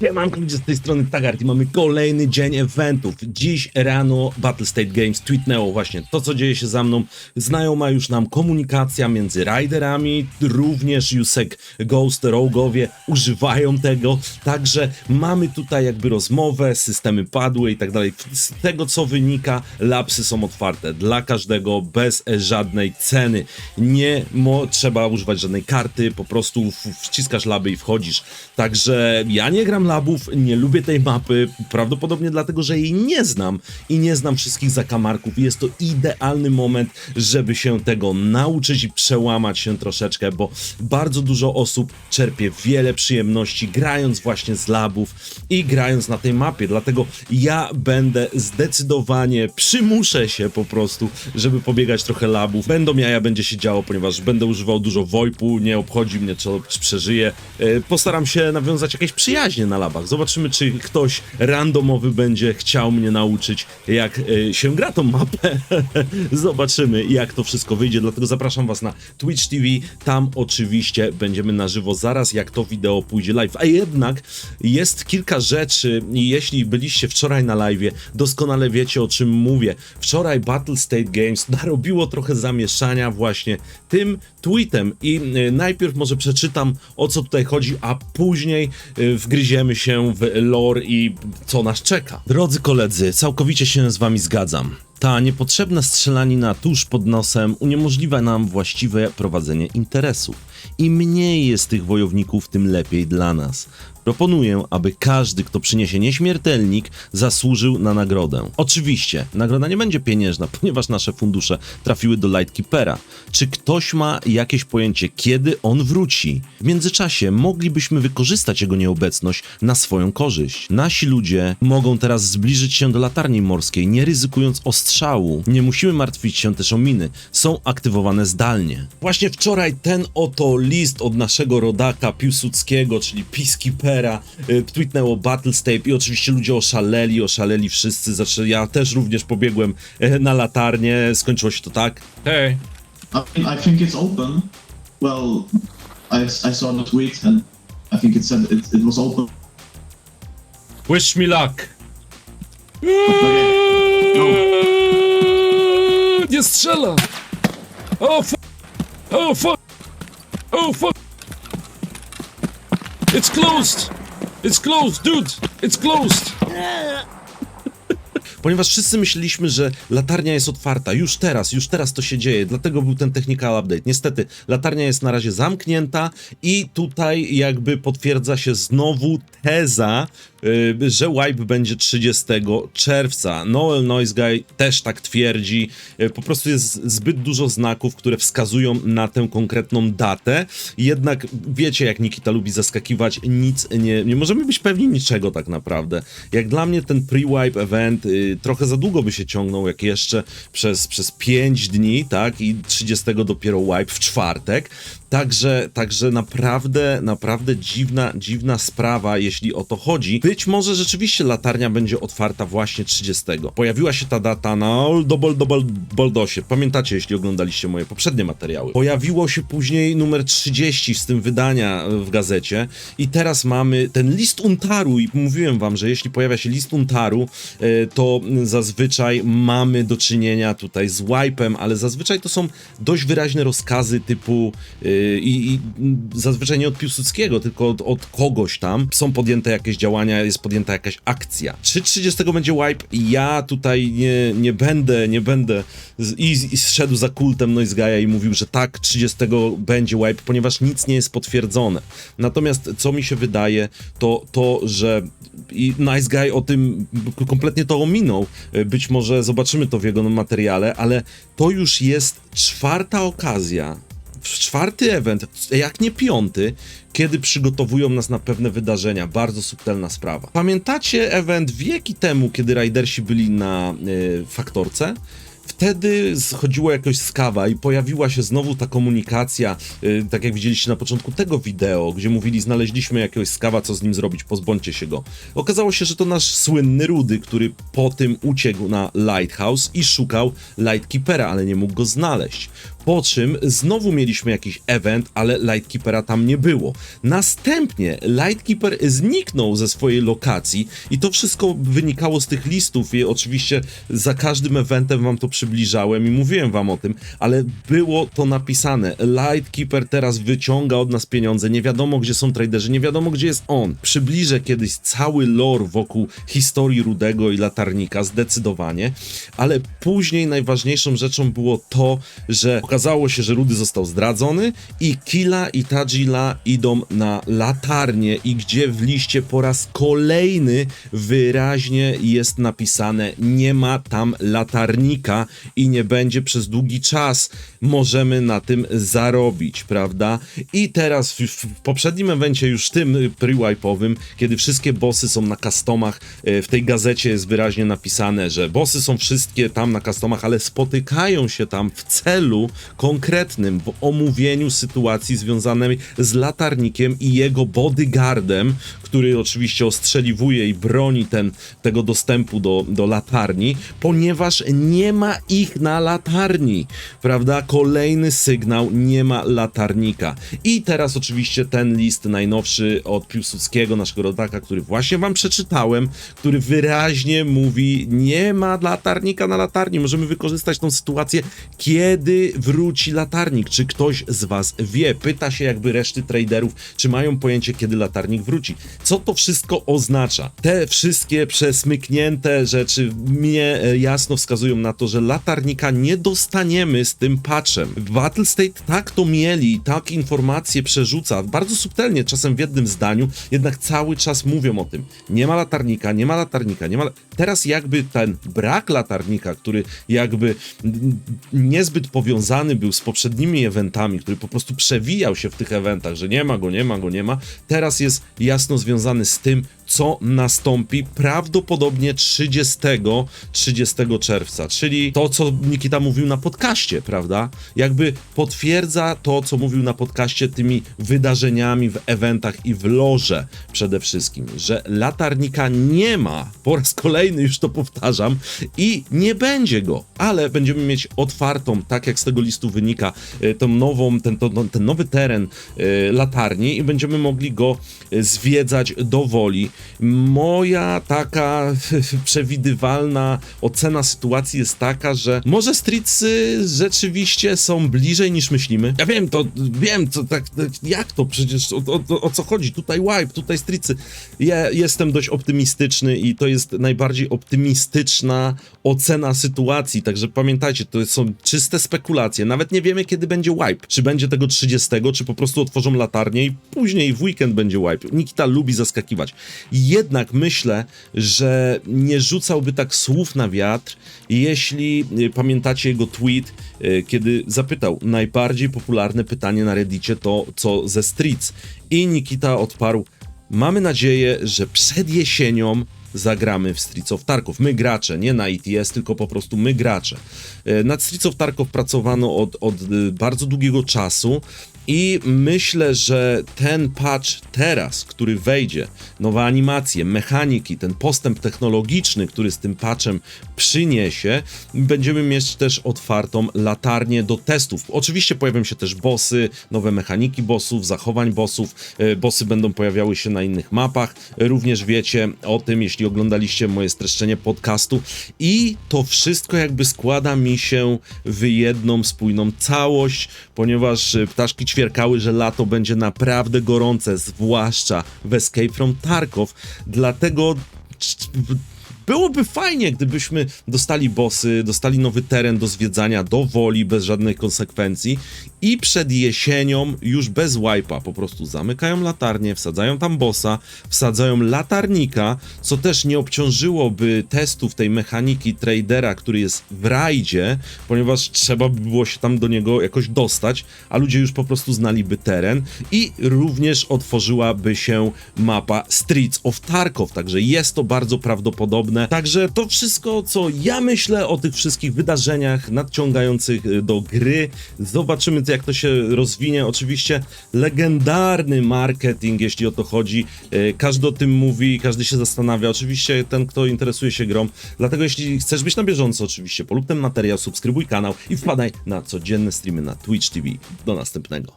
Siemanko ludzie z tej strony Tagart i mamy kolejny dzień eventów. Dziś rano Battle State Games tweetnęło właśnie to, co dzieje się za mną. Znajoma już nam komunikacja między riderami, również Jusek Ghost, Rogowie używają tego, także mamy tutaj jakby rozmowę, systemy padły i tak dalej. Z tego, co wynika, lapsy są otwarte dla każdego, bez żadnej ceny. Nie mo- trzeba używać żadnej karty, po prostu wciskasz laby i wchodzisz. Także ja nie gram labów, nie lubię tej mapy, prawdopodobnie dlatego, że jej nie znam i nie znam wszystkich zakamarków. Jest to idealny moment, żeby się tego nauczyć i przełamać się troszeczkę, bo bardzo dużo osób czerpie wiele przyjemności grając właśnie z labów i grając na tej mapie. Dlatego ja będę zdecydowanie, przymuszę się po prostu, żeby pobiegać trochę labów. Będą jaja, będzie się działo, ponieważ będę używał dużo VoIP-u, nie obchodzi mnie, co przeżyję. E, Postaram się nawiązać jakieś przyjaźnie na labach. Zobaczymy, czy ktoś randomowy będzie chciał mnie nauczyć, jak e, się gra tą mapę. Zobaczymy, jak to wszystko wyjdzie. Dlatego zapraszam Was na Twitch TV. Tam oczywiście będziemy na żywo zaraz, jak to wideo pójdzie live. A jednak jest kilka rzeczy, jeśli byliście wczoraj na live, doskonale wiecie o czym mówię. Wczoraj Battle State Games narobiło trochę zamieszania właśnie tym tweetem i e, najpierw może przeczytam o co tutaj chodzi, a później e, wgryziemy się w lore i co nas czeka. Drodzy koledzy, całkowicie się z wami zgadzam. Ta niepotrzebna strzelanina tuż pod nosem uniemożliwia nam właściwe prowadzenie interesów. Im mniej jest tych wojowników, tym lepiej dla nas. Proponuję, aby każdy, kto przyniesie nieśmiertelnik, zasłużył na nagrodę. Oczywiście, nagroda nie będzie pieniężna, ponieważ nasze fundusze trafiły do Lightkeepera. Czy ktoś ma jakieś pojęcie, kiedy on wróci? W międzyczasie moglibyśmy wykorzystać jego nieobecność na swoją korzyść. Nasi ludzie mogą teraz zbliżyć się do latarni morskiej, nie ryzykując ostrzału. Nie musimy martwić się też o miny. Są aktywowane zdalnie. Właśnie wczoraj ten oto list od naszego rodaka Piłsudskiego, czyli Peacekeepera, y, tweetnęło Battle State i oczywiście ludzie oszaleli, oszaleli wszyscy. Znaczy, ja też również pobiegłem e, na latarnię. Skończyło się to tak. Hej. I, I think it's open. Well, I, I saw the tweet and I think it said it, it was open. Wish me luck. Nie strzela! O fuck! O fuck! O fuck! It's closed! It's closed, dude! It's closed! Ponieważ wszyscy myśleliśmy, że latarnia jest otwarta, już teraz, już teraz to się dzieje, dlatego był ten technical update. Niestety, latarnia jest na razie zamknięta i tutaj jakby potwierdza się znowu teza, że wipe będzie 30 czerwca. Noel Noise Guy też tak twierdzi. Yy, po prostu jest zbyt dużo znaków, które wskazują na tę konkretną datę. Jednak wiecie, jak Nikita lubi zaskakiwać, nic nie, nie możemy być pewni niczego tak naprawdę. Jak dla mnie ten pre-wipe event y, trochę za długo by się ciągnął, jak jeszcze przez, przez 5 dni, tak? I 30 dopiero wipe w czwartek. Także, także naprawdę, naprawdę dziwna, dziwna sprawa, jeśli o to chodzi. Być może rzeczywiście latarnia będzie otwarta właśnie 30. Pojawiła się ta data na Old Double Double Boldosie. Pamiętacie, jeśli oglądaliście moje poprzednie materiały. Pojawiło się później numer 30 z tym wydania e, w gazecie i teraz mamy ten list Untaru i mówiłem wam, że jeśli pojawia się list Untaru, e, to zazwyczaj mamy do czynienia tutaj z wipe'em, ale zazwyczaj to są dość wyraźne rozkazy typu yy, i, i zazwyczaj nie od Piłsudskiego, tylko od, od kogoś tam są podjęte jakieś działania, jest podjęta jakaś akcja. Czy 30 będzie wipe? Ja tutaj nie, nie będę, nie będę i, i zszedł za kultem Noise Guy'a i mówił, że tak, 30 będzie wipe, ponieważ nic nie jest potwierdzone. Natomiast co mi się wydaje, to to, że i Nice Guy o tym kompletnie to ominął. Być może zobaczymy to w jego materiale, ale to już jest czwarta okazja, czwarty event, jak nie piąty, kiedy przygotowują nas na pewne wydarzenia. Bardzo subtelna sprawa. Pamiętacie event wieki temu, kiedy Ridersi byli na y, faktorce? Wtedy schodziło jakoś z kawa i pojawiła się znowu ta komunikacja, y, tak jak widzieliście na początku tego wideo, gdzie mówili, znaleźliśmy jakiegoś skawa, co z nim zrobić, pozbądźcie się go. Okazało się, że to nasz słynny Rudy, który po tym uciekł na Lighthouse i szukał Lightkeepera, ale nie mógł go znaleźć. Po czym znowu mieliśmy jakiś event, ale Lightkeepera tam nie było. Następnie Lightkeeper zniknął ze swojej lokacji i to wszystko wynikało z tych listów i oczywiście za każdym eventem wam to przybliżałem i mówiłem wam o tym, ale było to napisane. Lightkeeper teraz wyciąga od nas pieniądze, nie wiadomo gdzie są traderzy, nie wiadomo gdzie jest on. Przybliżę kiedyś cały lore wokół historii Rudego i Latarnika, zdecydowanie, ale później najważniejszą rzeczą było to, że okazało się, że Rudy został zdradzony i Killa i Tajila idą na latarnię i gdzie w liście po raz kolejny wyraźnie jest napisane nie ma tam latarnika i nie będzie przez długi czas. Możemy na tym zarobić, prawda? I teraz w, w poprzednim evencie, już tym pre-wipe'owym, kiedy wszystkie bossy są na customach, y, w tej gazecie jest wyraźnie napisane, że bossy są wszystkie tam na customach, ale spotykają się tam w celu konkretnym, w omówieniu sytuacji związanej z latarnikiem i jego bodyguardem, który oczywiście ostrzeliwuje i broni ten, tego dostępu do, do latarni, ponieważ nie ma ich na latarni, prawda? Kolejny sygnał, nie ma latarnika. I teraz oczywiście ten list najnowszy od Piłsudskiego, naszego rodaka, który właśnie wam przeczytałem, który wyraźnie mówi, nie ma latarnika na latarni, możemy wykorzystać tą sytuację, kiedy wróci latarnik, czy ktoś z was wie, pyta się jakby reszty traderów, czy mają pojęcie, kiedy latarnik wróci. Co to wszystko oznacza? Te wszystkie przesmyknięte rzeczy mnie e, jasno wskazują na to, że latarnika nie dostaniemy z tym patchem. Battle State tak to mieli, tak informacje przerzuca, bardzo subtelnie, czasem w jednym zdaniu, jednak cały czas mówią o tym. Nie ma latarnika, nie ma latarnika, nie ma... Teraz jakby ten brak latarnika, który jakby niezbyt powiązany był z poprzednimi eventami, który po prostu przewijał się w tych eventach, że nie ma go, nie ma go, nie ma, teraz jest jasno związany z tym, co nastąpi prawdopodobnie 30, 30 czerwca, czyli to, co Nikita mówił na podcaście, prawda? Jakby potwierdza to, co mówił na podcaście tymi wydarzeniami w eventach i w loże przede wszystkim, że latarnika nie ma, po raz kolejny już to powtarzam, i nie będzie go, ale będziemy mieć otwartą, tak jak z tego listu wynika, e, tą nową, ten, to, ten nowy teren e, latarni i będziemy mogli go e, zwiedzać do woli. Moja taka przewidywalna ocena sytuacji jest taka, że może streetsy rzeczywiście są bliżej niż myślimy. Ja wiem, to wiem, co tak, jak to przecież, o, o, o co chodzi? Tutaj wipe, tutaj streetsy. Ja jestem dość optymistyczny i to jest najbardziej optymistyczna ocena sytuacji, także pamiętajcie, to są czyste spekulacje. Nawet nie wiemy, kiedy będzie wipe. Czy będzie tego 30, czy po prostu otworzą latarnię i później w weekend będzie wipe. Nikita lubi zaskakiwać. Jednak myślę, że nie rzucałby tak słów na wiatr, jeśli y, pamiętacie jego tweet, y, kiedy zapytał najbardziej popularne pytanie na Reddicie to co ze Streets. I Nikita odparł, mamy nadzieję, że przed jesienią zagramy w Streets of Tarkov. My gracze, nie na ETS, tylko po prostu my gracze. E, Nad Streets of Tarkov pracowano od, od y, bardzo długiego czasu i myślę, że ten patch teraz, który wejdzie, nowe animacje, mechaniki, ten postęp technologiczny, który z tym patchem przyniesie, będziemy mieć też otwartą latarnię do testów. Oczywiście pojawią się też bossy, nowe mechaniki bossów, zachowań bossów, e, bossy będą pojawiały się na innych mapach, również wiecie o tym, jeśli oglądaliście moje streszczenie podcastu. I to wszystko jakby składa mi się w jedną spójną całość, ponieważ e, ptaszki ćwierkały, że lato będzie naprawdę gorące, zwłaszcza w Escape from Tarkov, dlatego Byłoby fajnie, gdybyśmy dostali bossy, dostali nowy teren do zwiedzania, do woli, bez żadnych konsekwencji i przed jesienią już bez wipe'a po prostu zamykają latarnię, wsadzają tam bossa, wsadzają latarnika, co też nie obciążyłoby testów tej mechaniki tradera, który jest w rajdzie, ponieważ trzeba by było się tam do niego jakoś dostać, a ludzie już po prostu znaliby teren i również otworzyłaby się mapa Streets of Tarkov, także jest to bardzo prawdopodobne podobne. Także to wszystko, co ja myślę o tych wszystkich wydarzeniach nadciągających y, do gry. Zobaczymy, jak to się rozwinie. Oczywiście legendarny marketing, jeśli o to chodzi. Y, Każdy o tym mówi, każdy się zastanawia. Oczywiście ten, kto interesuje się grą. Dlatego jeśli chcesz być na bieżąco, oczywiście polub ten materiał, subskrybuj kanał i wpadaj na codzienne streamy na Twitch TV. Do następnego.